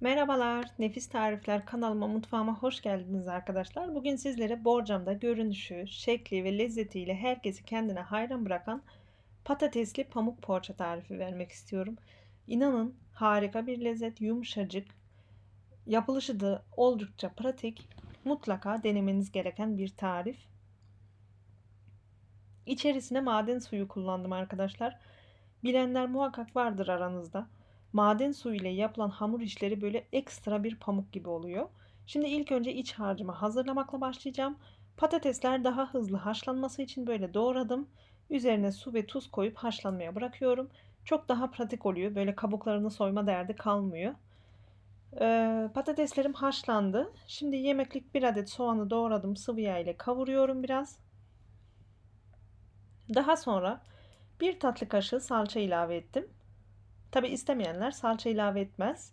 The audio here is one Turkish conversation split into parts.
Merhabalar, Nefis Tarifler kanalıma, mutfağıma hoş geldiniz arkadaşlar. Bugün sizlere borcamda görünüşü, şekli ve lezzetiyle herkesi kendine hayran bırakan patatesli pamuk poğaça tarifi vermek istiyorum. İnanın harika bir lezzet, yumuşacık, yapılışı da oldukça pratik. Mutlaka denemeniz gereken bir tarif. İçerisine maden suyu kullandım arkadaşlar. Bilenler muhakkak vardır aranızda maden suyu ile yapılan hamur işleri böyle ekstra bir pamuk gibi oluyor. Şimdi ilk önce iç harcımı hazırlamakla başlayacağım. Patatesler daha hızlı haşlanması için böyle doğradım. Üzerine su ve tuz koyup haşlanmaya bırakıyorum. Çok daha pratik oluyor. Böyle kabuklarını soyma derdi kalmıyor. Ee, patateslerim haşlandı. Şimdi yemeklik bir adet soğanı doğradım. Sıvı yağ ile kavuruyorum biraz. Daha sonra bir tatlı kaşığı salça ilave ettim. Tabi istemeyenler salça ilave etmez.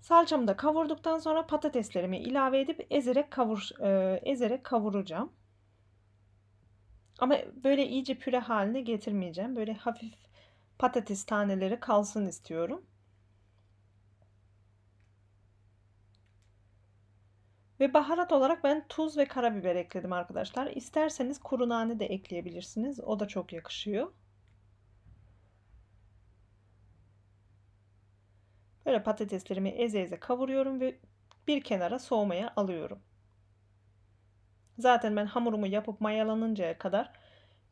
Salçamı da kavurduktan sonra patateslerimi ilave edip ezerek kavur e, ezerek kavuracağım. Ama böyle iyice püre haline getirmeyeceğim. Böyle hafif patates taneleri kalsın istiyorum. Ve baharat olarak ben tuz ve karabiber ekledim arkadaşlar. İsterseniz kuru nane de ekleyebilirsiniz. O da çok yakışıyor. Böyle patateslerimi eze eze kavuruyorum ve bir kenara soğumaya alıyorum. Zaten ben hamurumu yapıp mayalanıncaya kadar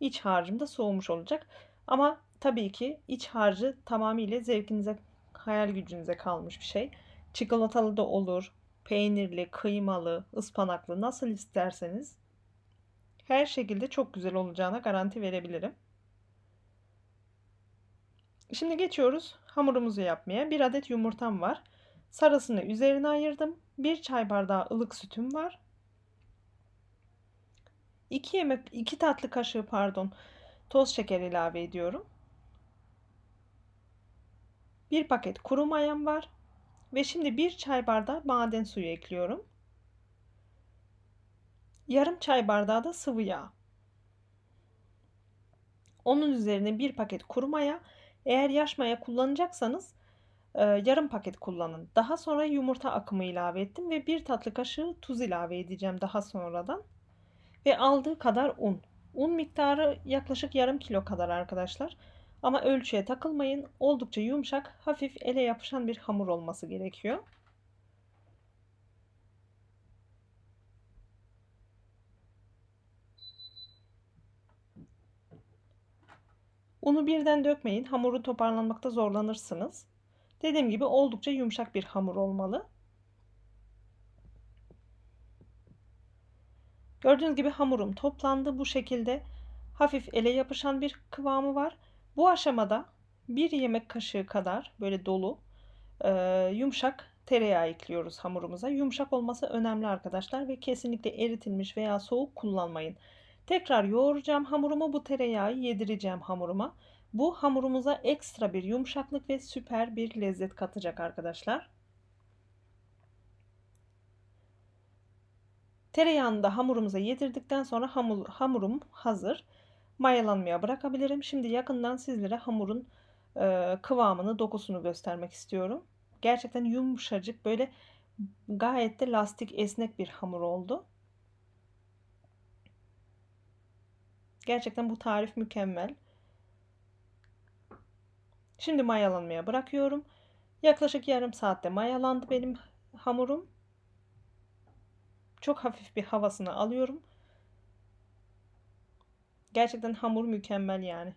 iç harcım da soğumuş olacak. Ama tabii ki iç harcı tamamıyla zevkinize, hayal gücünüze kalmış bir şey. Çikolatalı da olur, peynirli, kıymalı, ıspanaklı nasıl isterseniz her şekilde çok güzel olacağına garanti verebilirim. Şimdi geçiyoruz hamurumuzu yapmaya. Bir adet yumurtam var. Sarısını üzerine ayırdım. Bir çay bardağı ılık sütüm var. 2 yemek 2 tatlı kaşığı pardon toz şeker ilave ediyorum. Bir paket kuru mayam var. Ve şimdi bir çay bardağı maden suyu ekliyorum. Yarım çay bardağı da sıvı yağ. Onun üzerine bir paket kuru maya eğer yaş maya kullanacaksanız e, yarım paket kullanın. Daha sonra yumurta akımı ilave ettim ve bir tatlı kaşığı tuz ilave edeceğim daha sonradan. Ve aldığı kadar un. Un miktarı yaklaşık yarım kilo kadar arkadaşlar. Ama ölçüye takılmayın. Oldukça yumuşak, hafif ele yapışan bir hamur olması gerekiyor. Unu birden dökmeyin. Hamuru toparlanmakta zorlanırsınız. Dediğim gibi oldukça yumuşak bir hamur olmalı. Gördüğünüz gibi hamurum toplandı. Bu şekilde hafif ele yapışan bir kıvamı var. Bu aşamada bir yemek kaşığı kadar böyle dolu e, yumuşak tereyağı ekliyoruz hamurumuza. Yumuşak olması önemli arkadaşlar ve kesinlikle eritilmiş veya soğuk kullanmayın. Tekrar yoğuracağım hamurumu. Bu tereyağı yedireceğim hamuruma. Bu hamurumuza ekstra bir yumuşaklık ve süper bir lezzet katacak arkadaşlar. Tereyağını da hamurumuza yedirdikten sonra hamur, hamurum hazır. Mayalanmaya bırakabilirim. Şimdi yakından sizlere hamurun e, kıvamını, dokusunu göstermek istiyorum. Gerçekten yumuşacık böyle gayet de lastik esnek bir hamur oldu. Gerçekten bu tarif mükemmel. Şimdi mayalanmaya bırakıyorum. Yaklaşık yarım saatte mayalandı benim hamurum. Çok hafif bir havasını alıyorum. Gerçekten hamur mükemmel yani.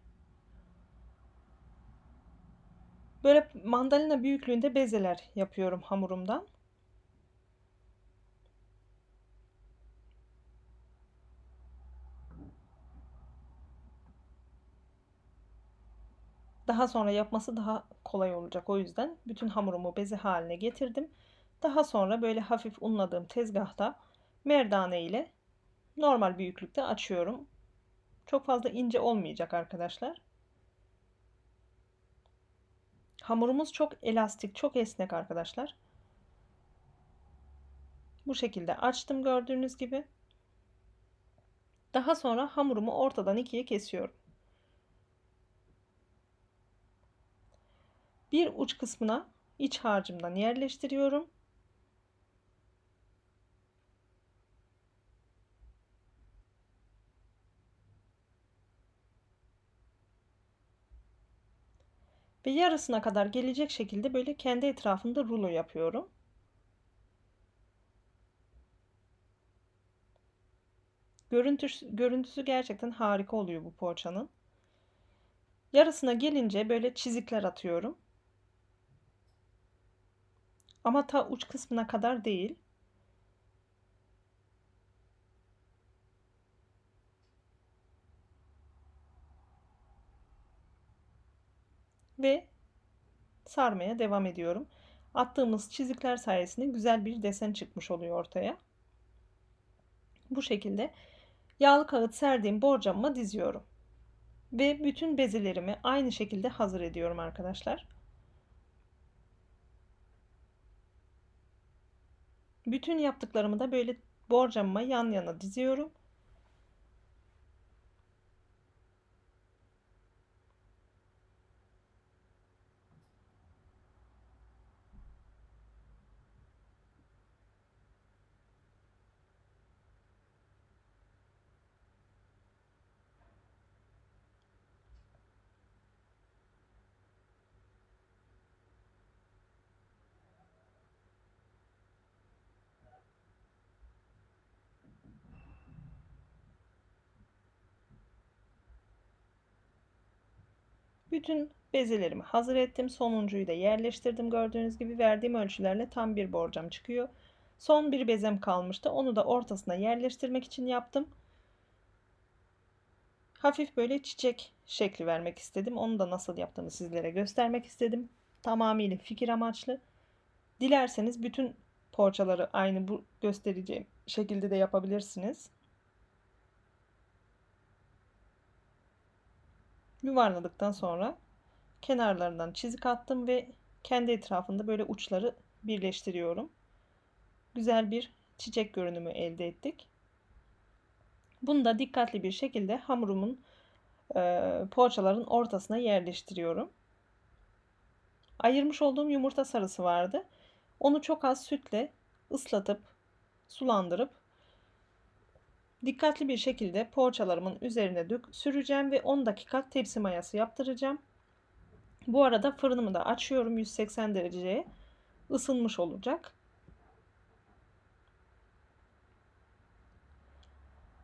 Böyle mandalina büyüklüğünde bezeler yapıyorum hamurumdan. Daha sonra yapması daha kolay olacak. O yüzden bütün hamurumu beze haline getirdim. Daha sonra böyle hafif unladığım tezgahta merdane ile normal büyüklükte açıyorum. Çok fazla ince olmayacak arkadaşlar. Hamurumuz çok elastik, çok esnek arkadaşlar. Bu şekilde açtım gördüğünüz gibi. Daha sonra hamurumu ortadan ikiye kesiyorum. Bir uç kısmına iç harcımdan yerleştiriyorum. Ve yarısına kadar gelecek şekilde böyle kendi etrafında rulo yapıyorum. Görüntüsü, görüntüsü gerçekten harika oluyor bu poğaçanın. Yarısına gelince böyle çizikler atıyorum. Ama ta uç kısmına kadar değil. Ve sarmaya devam ediyorum. Attığımız çizikler sayesinde güzel bir desen çıkmış oluyor ortaya. Bu şekilde yağlı kağıt serdiğim borcamıma diziyorum. Ve bütün bezelerimi aynı şekilde hazır ediyorum arkadaşlar. Bütün yaptıklarımı da böyle borcamıma yan yana diziyorum. Bütün bezelerimi hazır ettim. Sonuncuyu da yerleştirdim. Gördüğünüz gibi verdiğim ölçülerle tam bir borcam çıkıyor. Son bir bezem kalmıştı. Onu da ortasına yerleştirmek için yaptım. Hafif böyle çiçek şekli vermek istedim. Onu da nasıl yaptığımı sizlere göstermek istedim. Tamamıyla fikir amaçlı. Dilerseniz bütün poğaçaları aynı bu göstereceğim şekilde de yapabilirsiniz. Yuvarladıktan sonra kenarlarından çizik attım ve kendi etrafında böyle uçları birleştiriyorum. Güzel bir çiçek görünümü elde ettik. Bunu da dikkatli bir şekilde hamurumun e, poğaçaların ortasına yerleştiriyorum. Ayırmış olduğum yumurta sarısı vardı. Onu çok az sütle ıslatıp sulandırıp Dikkatli bir şekilde poğaçalarımın üzerine dök, süreceğim ve 10 dakika tepsi mayası yaptıracağım. Bu arada fırınımı da açıyorum 180 dereceye ısınmış olacak.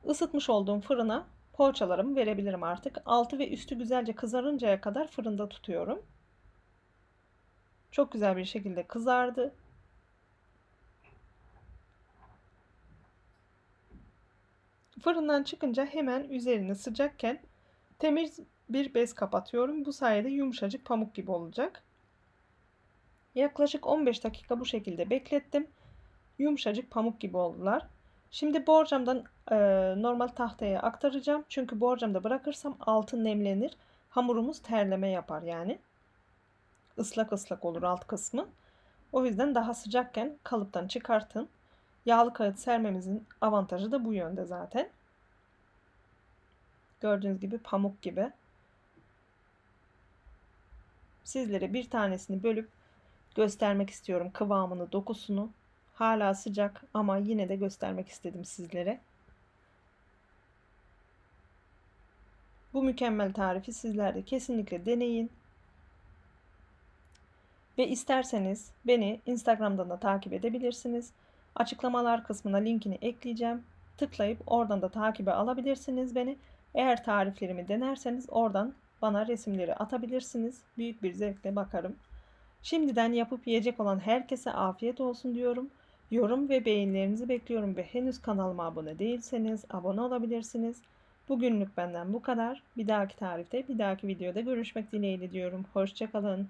Isıtmış olduğum fırına poğaçalarımı verebilirim artık. Altı ve üstü güzelce kızarıncaya kadar fırında tutuyorum. Çok güzel bir şekilde kızardı. Fırından çıkınca hemen üzerini sıcakken temiz bir bez kapatıyorum. Bu sayede yumuşacık pamuk gibi olacak. Yaklaşık 15 dakika bu şekilde beklettim. Yumuşacık pamuk gibi oldular. Şimdi borcamdan e, normal tahtaya aktaracağım. Çünkü borcamda bırakırsam altı nemlenir. Hamurumuz terleme yapar yani. Islak ıslak olur alt kısmı. O yüzden daha sıcakken kalıptan çıkartın. Yağlı kağıt sermemizin avantajı da bu yönde zaten. Gördüğünüz gibi pamuk gibi. Sizlere bir tanesini bölüp göstermek istiyorum kıvamını, dokusunu. Hala sıcak ama yine de göstermek istedim sizlere. Bu mükemmel tarifi sizler de kesinlikle deneyin. Ve isterseniz beni Instagram'dan da takip edebilirsiniz. Açıklamalar kısmına linkini ekleyeceğim. Tıklayıp oradan da takibe alabilirsiniz beni. Eğer tariflerimi denerseniz oradan bana resimleri atabilirsiniz. Büyük bir zevkle bakarım. Şimdiden yapıp yiyecek olan herkese afiyet olsun diyorum. Yorum ve beğenilerinizi bekliyorum ve henüz kanalıma abone değilseniz abone olabilirsiniz. Bugünlük benden bu kadar. Bir dahaki tarifte, bir dahaki videoda görüşmek dileğiyle diyorum. Hoşçakalın.